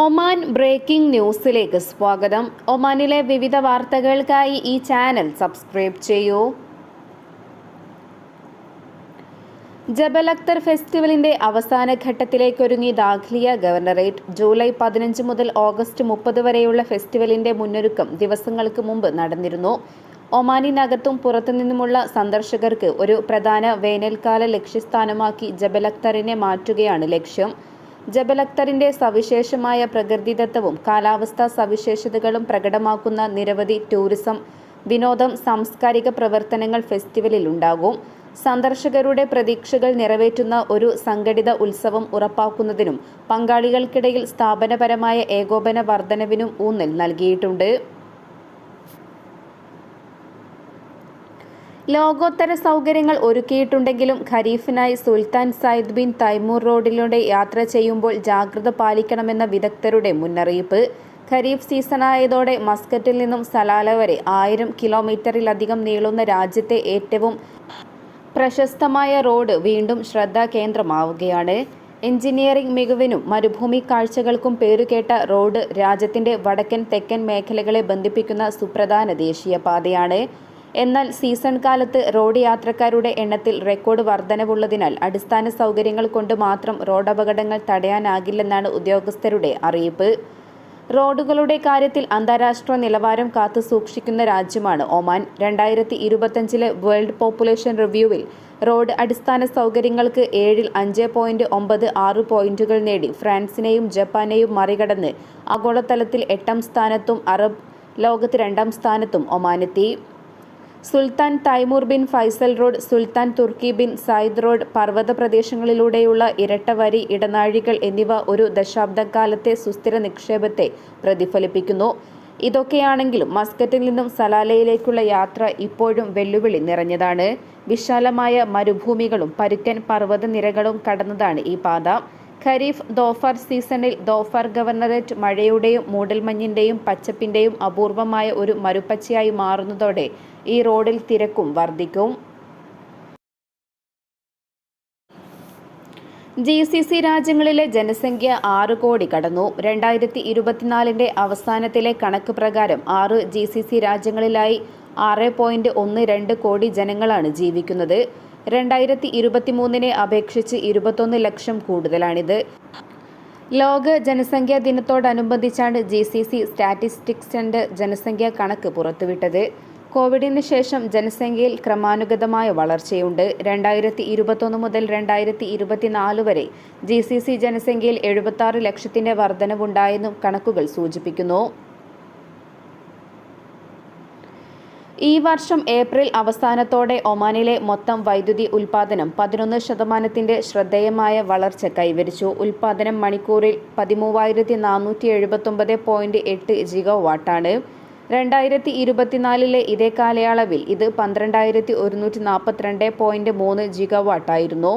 Oman breaking ന്യൂസിലേക്ക് സ്വാഗതം. ഒമാനിലെ വിവിധ വാർത്തകൾക്കായി ഈ ചാനൽ സബ്സ്ക്രൈബ് ചെയ്യൂ. ജബൽ അക്തർ ഫെസ്റ്റിവലിന്റെ അവസാന ഘട്ടത്തിലേക്കൊരുങ്ങി ദാഖ്ലിയ ഗവർണറേറ്റ്. ജൂലൈ പതിനഞ്ച് മുതൽ ഓഗസ്റ്റ് മുപ്പത് വരെയുള്ള ഫെസ്റ്റിവലിന്റെ മുന്നൊരുക്കം ദിവസങ്ങൾക്ക് മുമ്പ് നടന്നിരുന്നു. ഒമാനിനകത്തും പുറത്തുനിന്നുമുള്ള സന്ദർശകർക്ക് ഒരു പ്രധാന വേനൽക്കാല ലക്ഷ്യസ്ഥാനമാക്കി ജബൽ അക്തറിനെ മാറ്റുകയാണ് ലക്ഷ്യം. ജബൽ അക്തറിന്റെ സവിശേഷമായ പ്രകൃതിദത്തവും കാലാവസ്ഥാ സവിശേഷതകളും പ്രകടമാക്കുന്ന നിരവധി ടൂറിസം വിനോദം സാംസ്കാരിക പ്രവർത്തനങ്ങൾ ഫെസ്റ്റിവലിൽ ഉണ്ടാകും. സന്ദർശകരുടെ പ്രതീക്ഷകൾ നിറവേറ്റുന്ന ഒരു സംഘടിത ഉത്സവം ഉറപ്പാക്കുന്നതിനും പങ്കാളികൾക്കിടയിൽ സ്ഥാപനപരമായ ഏകോപന വർധനവിനും ഊന്നൽ നൽകിയിട്ടുണ്ട്. ലോകോത്തര സൗകര്യങ്ങൾ ഒരുക്കിയിട്ടുണ്ടെങ്കിലും ഖരീഫിനായി സുൽത്താൻ സയ്യിദ് ബിൻ തൈമൂർ റോഡിലൂടെ യാത്ര ചെയ്യുമ്പോൾ ജാഗ്രത പാലിക്കണമെന്ന വിദഗ്ധരുടെ മുന്നറിയിപ്പ്. ഖരീഫ് സീസണായതോടെ മസ്കറ്റിൽ നിന്നും സലാല വരെ ആയിരം കിലോമീറ്ററിലധികം നീളുന്ന രാജ്യത്തെ ഏറ്റവും പ്രശസ്തമായ റോഡ് വീണ്ടും ശ്രദ്ധാകേന്ദ്രമാവുകയാണ് എഞ്ചിനീയറിംഗ് മികവിനും മരുഭൂമി കാഴ്ചകൾക്കും പേരുകേട്ട റോഡ് രാജ്യത്തിന്റെ വടക്കൻ തെക്കൻ മേഖലകളെ ബന്ധിപ്പിക്കുന്ന സുപ്രധാന ദേശീയപാതയാണ്. എന്നാൽ സീസൺ കാലത്ത് റോഡ് യാത്രക്കാരുടെ എണ്ണത്തിൽ റെക്കോർഡ് വർധനവുള്ളതിനാൽ അടിസ്ഥാന സൗകര്യങ്ങൾ കൊണ്ട് മാത്രം റോഡ് റോഡപകടങ്ങൾ തടയാനാകില്ലെന്നാണ് ഉദ്യോഗസ്ഥരുടെ അറിയിപ്പ്. റോഡുകളുടെ കാര്യത്തിൽ അന്താരാഷ്ട്ര നിലവാരം കാത്തു സൂക്ഷിക്കുന്ന രാജ്യമാണ് ഒമാൻ. രണ്ടായിരത്തി ഇരുപത്തഞ്ചിലെ വേൾഡ് പോപ്പുലേഷൻ റിവ്യൂവിൽ റോഡ് അടിസ്ഥാന സൗകര്യങ്ങൾക്ക് ഏഴിൽ അഞ്ച് പോയിന്റ് ഒമ്പത് ആറ് പോയിന്റുകൾ നേടി ഫ്രാൻസിനെയും ജപ്പാനെയും മറികടന്ന് ആഗോളതലത്തിൽ എട്ടാം സ്ഥാനത്തും അറബ് ലോകത്ത് രണ്ടാം സ്ഥാനത്തും ഒമാനെത്തി. Sultan Taimur bin Faisal road Sultan Turki bin Zayed road പർവത പ്രദേശങ്ങളിലൂടെയുള്ള ഇരട്ടവരി ഇടനാഴികൾ എന്നിവ ഒരു ദശാബ്ദക്കാലത്തെ സുസ്ഥിര നിക്ഷേപത്തെ പ്രതിഫലിപ്പിക്കുന്നു. ഇതൊക്കെയാണെങ്കിലും മസ്കറ്റിൽ നിന്നും സലാലയിലേക്കുള്ള യാത്ര ഇപ്പോഴും വെല്ലുവിളി നിറഞ്ഞതാണ്. വിശാലമായ മരുഭൂമികളും പരുക്കൻ പർവതനിരകളും കടന്നതാണ് ഈ പാത. ഖരീഫ് ദോഫർ സീസണിൽ ദോഫർ ഗവർണറേറ്റ് മഴയുടെയും മൂടൽമഞ്ഞിന്റെയും പച്ചപ്പിന്റെയും അപൂർവമായ ഒരു മരുപ്പച്ചയായി മാറുന്നതോടെ ഈ റോഡിൽ തിരക്കും വർദ്ധിക്കും ജി സി സി രാജ്യങ്ങളിലെ ജനസംഖ്യ ആറ് കോടി കടന്നു. രണ്ടായിരത്തി ഇരുപത്തിനാലിന്റെ അവസാനത്തിലെ കണക്ക് പ്രകാരം ആറ് ജി സി സി രാജ്യങ്ങളിലായി ആറ് പോയിന്റ് ഒന്ന് രണ്ട് കോടി ജനങ്ങളാണ് ജീവിക്കുന്നത്. രണ്ടായിരത്തി ഇരുപത്തിമൂന്നിനെ അപേക്ഷിച്ച് ഇരുപത്തൊന്ന് ലക്ഷം കൂടുതലാണിത്. ലോക ജനസംഖ്യാ ദിനത്തോടനുബന്ധിച്ചാണ് G C C statistics and ജനസംഖ്യാ കണക്ക് പുറത്തുവിട്ടത്. കോവിഡിന് ശേഷം ജനസംഖ്യയിൽ ക്രമാനുഗതമായ വളർച്ചയുണ്ട്. രണ്ടായിരത്തി ഇരുപത്തൊന്ന് മുതൽ രണ്ടായിരത്തി ഇരുപത്തിനാല് വരെ ജി സി സി ജനസംഖ്യയിൽ എഴുപത്തി ലക്ഷത്തിന്റെ വർധനവുണ്ടായെന്നും കണക്കുകൾ സൂചിപ്പിക്കുന്നു. ഈ വർഷം ഏപ്രിൽ അവസാനത്തോടെ ഒമാനിലെ മൊത്തം വൈദ്യുതി ഉൽപാദനം പതിനൊന്ന് ശതമാനത്തിന്റെ ശ്രദ്ധേയമായ വളർച്ച കൈവരിച്ചു. ഉൽപാദനം മണിക്കൂറിൽ പതിമൂവായിരത്തി നാനൂറ്റി എഴുപത്തൊമ്പത് പോയിന്റ് എട്ട് ജിഗോ വാട്ടാണ് രണ്ടായിരത്തി ഇരുപത്തിനാലിലെ ഇതേ കാലയളവിൽ ഇത് പന്ത്രണ്ടായിരത്തി ഒരുന്നൂറ്റി നാൽപ്പത്തിരണ്ട് പോയിന്റ് മൂന്ന് ജിഗോ വാട്ടായിരുന്നു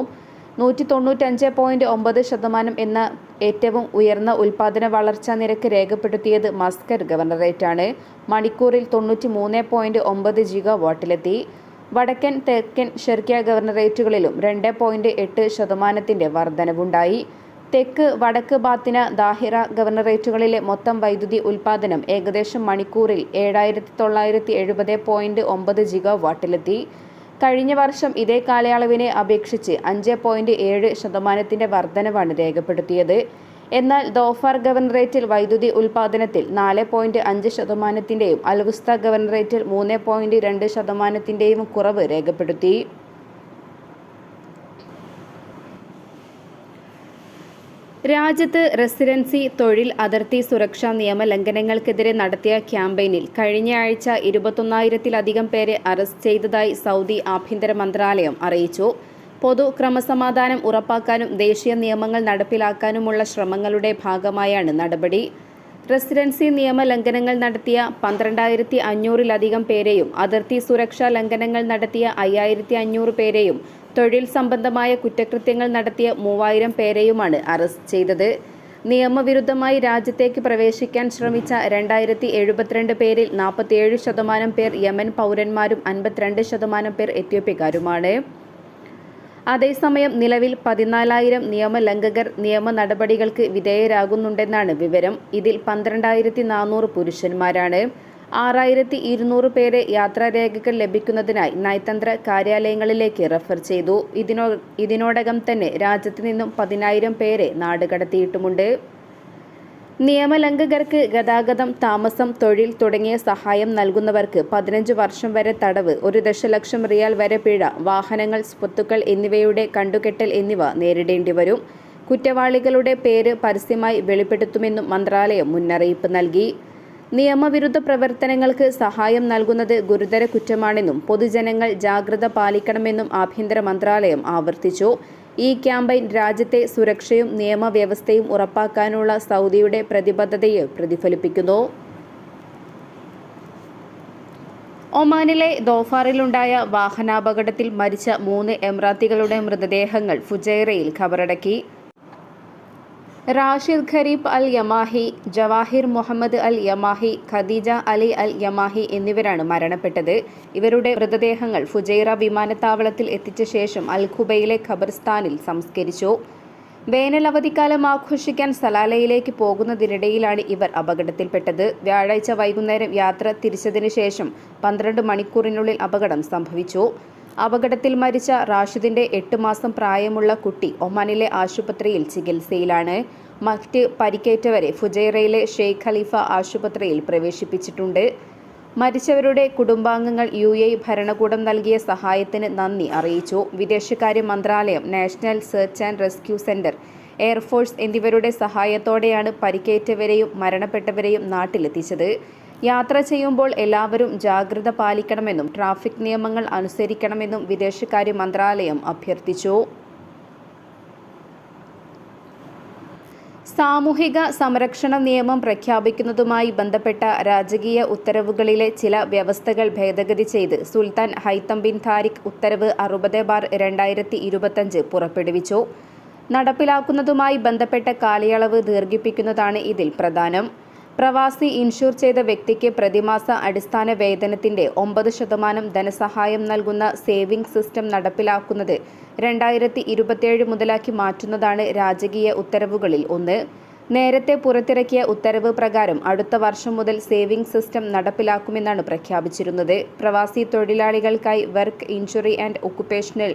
നൂറ്റി തൊണ്ണൂറ്റഞ്ച് പോയിന്റ് ഒമ്പത് ശതമാനം എന്ന ഏറ്റവും ഉയർന്ന ഉൽപാദന വളർച്ചാ നിരക്ക് രേഖപ്പെടുത്തിയത് മസ്കർ ഗവർണറേറ്റാണ്. മണിക്കൂറിൽ തൊണ്ണൂറ്റി മൂന്ന് പോയിന്റ് ഒമ്പത് ജിഗ വാട്ടിലെത്തി വടക്കൻ തെക്കൻ ഷെർക്കിയ ഗവർണറേറ്റുകളിലും രണ്ട് പോയിന്റ് എട്ട് ശതമാനത്തിന്റെ വർധനവുണ്ടായി. തെക്ക് വടക്ക് ബാത്തിന ദാഹിറ ഗവർണറേറ്റുകളിലെ മൊത്തം വൈദ്യുതി ഉൽപാദനം ഏകദേശം മണിക്കൂറിൽ ഏഴായിരത്തി തൊള്ളായിരത്തി എഴുപത് പോയിന്റ് ഒമ്പത് ജിഗ വാട്ടിലെത്തി കഴിഞ്ഞ വർഷം ഇതേ കാലയളവിനെ അപേക്ഷിച്ച് അഞ്ച് പോയിന്റ് ഏഴ് ശതമാനത്തിന്റെ വർധനവാണ് രേഖപ്പെടുത്തിയത്. എന്നാൽ ദോഫാർ ഗവർണറേറ്റിൽ വൈദ്യുതി ഉൽപാദനത്തിൽ നാല് പോയിന്റ് അഞ്ച് ശതമാനത്തിന്റെയും അൽവുസ്ത ഗവർണറേറ്റിൽ മൂന്ന് പോയിന്റ് രണ്ട് ശതമാനത്തിന്റെയും കുറവ് രേഖപ്പെടുത്തി. രാജ്യത്ത് റെസിഡൻസി തൊഴിൽ അതിർത്തി സുരക്ഷാ നിയമ ലംഘനങ്ങൾക്കെതിരെ നടത്തിയ ക്യാമ്പയിനിൽ കഴിഞ്ഞ ആഴ്ച ഇരുപത്തൊന്നായിരത്തിലധികം പേരെ അറസ്റ്റ് ചെയ്തതായി സൗദി ആഭ്യന്തര മന്ത്രാലയം അറിയിച്ചു. പൊതു ക്രമസമാധാനം ഉറപ്പാക്കാനും ദേശീയ നിയമങ്ങൾ നടപ്പിലാക്കാനുമുള്ള ശ്രമങ്ങളുടെ ഭാഗമായാണ് നടപടി. റെസിഡൻസി നിയമ ലംഘനങ്ങൾ നടത്തിയ പന്ത്രണ്ടായിരത്തി അഞ്ഞൂറിലധികം പേരെയും അതിർത്തി സുരക്ഷാ ലംഘനങ്ങൾ നടത്തിയ അയ്യായിരത്തി അഞ്ഞൂറ് പേരെയും തൊഴിൽ സംബന്ധമായ കുറ്റകൃത്യങ്ങൾ നടത്തിയ മൂവായിരം പേരെയുമാണ് അറസ്റ്റ് ചെയ്തത്. നിയമവിരുദ്ധമായി രാജ്യത്തേക്ക് പ്രവേശിക്കാൻ ശ്രമിച്ച രണ്ടായിരത്തി എഴുപത്തിരണ്ട് പേരിൽ നാൽപ്പത്തിയേഴ് ശതമാനം പേർ യമൻ പൗരന്മാരും അൻപത്തിരണ്ട് ശതമാനം പേർ എത്യോപ്യക്കാരുമാണ്. അതേസമയം നിലവിൽ പതിനാലായിരം നിയമലംഘകർ നിയമ നടപടികൾക്ക് വിധേയരാകുന്നുണ്ടെന്നാണ് വിവരം. ഇതിൽ പന്ത്രണ്ടായിരത്തി നാനൂറ് പുരുഷന്മാരാണ്. ആറായിരത്തി ഇരുന്നൂറ് പേരെ യാത്രാരേഖകൾ ലഭിക്കുന്നതിനായി നയതന്ത്ര കാര്യാലയങ്ങളിലേക്ക് റഫർ ചെയ്തു. ഇതിനോ ഇതിനോടകം തന്നെ രാജ്യത്ത് നിന്നും പതിനായിരം പേരെ നാടുകടത്തിയിട്ടുമുണ്ട്. നിയമലംഘകർക്ക് ഗതാഗതം താമസം തൊഴിൽ തുടങ്ങിയ സഹായം നൽകുന്നവർക്ക് പതിനഞ്ച് വർഷം വരെ തടവ് ഒരു ദശലക്ഷം റിയാൽ വരെ പിഴ വാഹനങ്ങൾ സ്വത്തുക്കൾ എന്നിവയുടെ കണ്ടുകെട്ടൽ എന്നിവ നേരിടേണ്ടി വരും. കുറ്റവാളികളുടെ പേര് പരസ്യമായി വെളിപ്പെടുത്തുമെന്നും മന്ത്രാലയം മുന്നറിയിപ്പ് നൽകി. നിയമവിരുദ്ധ പ്രവർത്തനങ്ങൾക്ക് സഹായം നൽകുന്നത് ഗുരുതര കുറ്റമാണെന്നും പൊതുജനങ്ങൾ ജാഗ്രത പാലിക്കണമെന്നും ആഭ്യന്തര മന്ത്രാലയം ആവർത്തിച്ചു. ഈ ക്യാമ്പയിൻ രാജ്യത്തെ സുരക്ഷയും നിയമവ്യവസ്ഥയും ഉറപ്പാക്കാനുള്ള സൗദിയുടെ പ്രതിബദ്ധതയെ പ്രതിഫലിപ്പിക്കുന്നു. ഒമാനിലെ ദോഫാറിലുണ്ടായ വാഹനാപകടത്തിൽ മരിച്ച മൂന്ന് എമിറാത്തികളുടെ മൃതദേഹങ്ങൾ ഫുജൈറയിൽ ഖബറടക്കി റാഷിദ് ഖരീബ് അൽ യമാഹി ജവാഹിർ മുഹമ്മദ് അൽ യമാഹി ഖദീജ അലി അൽ യമാഹി എന്നിവരാണ് മരണപ്പെട്ടത്. ഇവരുടെ മൃതദേഹങ്ങൾ ഫുജൈറ വിമാനത്താവളത്തിൽ എത്തിച്ച ശേഷം അൽ ഖുബയിലെ ഖബർസ്ഥാനിൽ സംസ്കരിച്ചു. വേനൽ അവധിക്കാലം ആഘോഷിക്കാൻ സലാലയിലേക്ക് പോകുന്നതിനിടയിലാണ് ഇവർ അപകടത്തിൽപ്പെട്ടത്. വ്യാഴാഴ്ച വൈകുന്നേരം യാത്ര തിരിച്ചതിന് ശേഷം പന്ത്രണ്ട് മണിക്കൂറിനുള്ളിൽ അപകടം സംഭവിച്ചു. അപകടത്തിൽ മരിച്ച റാഷിദിന്റെ എട്ട് മാസം പ്രായമുള്ള കുട്ടി ഒമാനിലെ ആശുപത്രിയിൽ ചികിത്സയിലാണ്. മറ്റ് പരിക്കേറ്റവരെ ഫുജൈറയിലെ ഷെയ്ഖ് ഖലീഫ ആശുപത്രിയിൽ പ്രവേശിപ്പിച്ചിട്ടുണ്ട്. മരിച്ചവരുടെ കുടുംബാംഗങ്ങൾ യു എ ഭരണകൂടം നൽകിയ സഹായത്തിന് നന്ദി അറിയിച്ചു. വിദേശകാര്യ മന്ത്രാലയം national search and rescue centre air force എന്നിവരുടെ സഹായത്തോടെയാണ് പരിക്കേറ്റവരെയും മരണപ്പെട്ടവരെയും നാട്ടിലെത്തിച്ചത്. യാത്ര ചെയ്യുമ്പോൾ എല്ലാവരും ജാഗ്രത പാലിക്കണമെന്നും ട്രാഫിക് നിയമങ്ങൾ അനുസരിക്കണമെന്നും വിദേശകാര്യ മന്ത്രാലയം അഭ്യർത്ഥിച്ചു. സാമൂഹിക സംരക്ഷണ നിയമം പ്രഖ്യാപിക്കുന്നതുമായി ബന്ധപ്പെട്ട രാജകീയ ഉത്തരവുകളിലെ ചില വ്യവസ്ഥകൾ ഭേദഗതി ചെയ്ത് സുൽത്താൻ ഹൈത്തം ബിൻ താരിഖ് ഉത്തരവ് അറുപത് ബാർ രണ്ടായിരത്തി ഇരുപത്തഞ്ച് പുറപ്പെടുവിച്ചു. നടപ്പിലാക്കുന്നതുമായി ബന്ധപ്പെട്ട കാലയളവ് ദീർഘിപ്പിക്കുന്നതാണ് ഇതിൽ പ്രധാനം. പ്രവാസി ഇൻഷൂർ ചെയ്ത വ്യക്തിക്ക് പ്രതിമാസ അടിസ്ഥാന വേതനത്തിന്റെ ഒമ്പത് ശതമാനം ധനസഹായം നൽകുന്ന സേവിംഗ് സിസ്റ്റം നടപ്പിലാക്കുന്നത് രണ്ടായിരത്തി ഇരുപത്തിയേഴ് മുതലാക്കി മാറ്റുന്നതാണ് രാജകീയ ഉത്തരവുകളിൽ ഒന്ന്. നേരത്തെ പുറത്തിറക്കിയ ഉത്തരവ് പ്രകാരം അടുത്ത വർഷം മുതൽ സേവിംഗ് സിസ്റ്റം നടപ്പിലാക്കുമെന്നാണ് പ്രഖ്യാപിച്ചിരുന്നത്. പ്രവാസി തൊഴിലാളികൾക്കായി work injury and occupational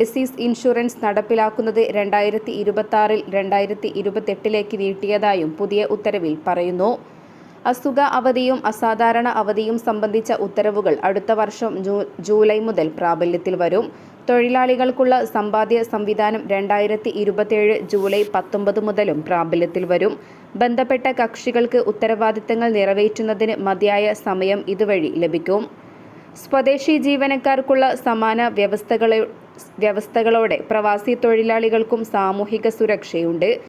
disease insurance നടപ്പിലാക്കുന്നത് രണ്ടായിരത്തി ഇരുപത്തി ആറിൽ രണ്ടായിരത്തി ഇരുപത്തെട്ടിലേക്ക് നീട്ടിയതായും പുതിയ ഉത്തരവിൽ പറയുന്നു. അസുഖ അവധിയും അസാധാരണ അവധിയും സംബന്ധിച്ച ഉത്തരവുകൾ അടുത്ത വർഷം ജൂലൈ മുതൽ പ്രാബല്യത്തിൽ വരും. തൊഴിലാളികൾക്കുള്ള സമ്പാദ്യ സംവിധാനം രണ്ടായിരത്തി ഇരുപത്തിയേഴ് ജൂലൈ പത്തൊമ്പത് മുതലും പ്രാബല്യത്തിൽ വരും. ബന്ധപ്പെട്ട കക്ഷികൾക്ക് ഉത്തരവാദിത്തങ്ങൾ നിറവേറ്റുന്നതിന് മതിയായ സമയം ഇതുവഴി ലഭിക്കും. സ്വദേശി ജീവനക്കാർക്കുള്ള സമാന വ്യവസ്ഥകളെ വ്യവസ്ഥകളോടെ പ്രവാസി തൊഴിലാളികൾക്കും സാമൂഹിക സുരക്ഷയുണ്ട്.